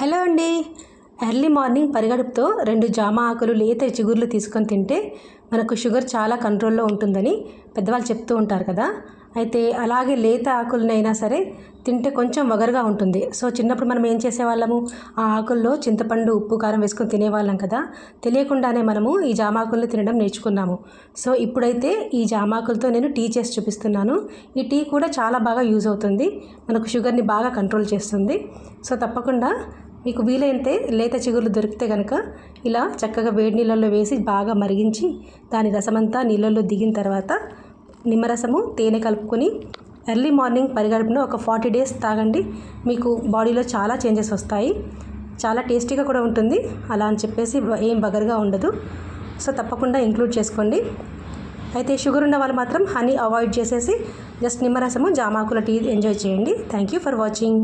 Hello అండి. Early morning పరిగడుపుతో రెండు జామ ఆకులు లేత చిగుర్లు తీసుకొని తింటే మనకు షుగర్ చాలా కంట్రోల్లో ఉంటుందని పెద్దవాళ్ళు చెప్తూ ఉంటారు కదా. అయితే అలాగే లేత ఆకులనైనా సరే తింటే కొంచెం వగరుగా ఉంటుంది. సో చిన్నప్పుడు మనం ఏం చేసేవాళ్ళము? ఆ ఆకుల్లో చింతపండు ఉప్పు కారం వేసుకొని తినేవాళ్ళం కదా. తెలియకుండానే మనము ఈ జామాకుల్ని తినడం నేర్చుకున్నాము. సో ఇప్పుడైతే ఈ జామాకులతో నేను టీ చేసి చూపిస్తున్నాను. ఈ టీ కూడా చాలా బాగా యూజ్ అవుతుంది. మనకు షుగర్ని బాగా కంట్రోల్ చేస్తుంది. సో తప్పకుండా మీకు వీలైతే లేత చిగుర్లు దొరికితే కనుక ఇలా చక్కగా వేడి నీళ్ళల్లో వేసి బాగా మరిగించి దాని రసమంతా నీళ్ళల్లో దిగిన తర్వాత నిమ్మరసము తేనె కలుపుకొని ఎర్లీ మార్నింగ్ పరిగడుపున ఒక ఫార్టీ డేస్ తాగండి. మీకు బాడీలో చాలా చేంజెస్ వస్తాయి. చాలా టేస్టీగా కూడా ఉంటుంది. అలా అని చెప్పేసి ఏం బగరుగా ఉండదు. సో తప్పకుండా ఇంక్లూడ్ చేసుకోండి. అయితే షుగర్ ఉన్న వాళ్ళు మాత్రం హనీ అవాయిడ్ చేసేసి జస్ట్ నిమ్మరసము జామాకుల టీ ఎంజాయ్ చేయండి. Thank you for watching.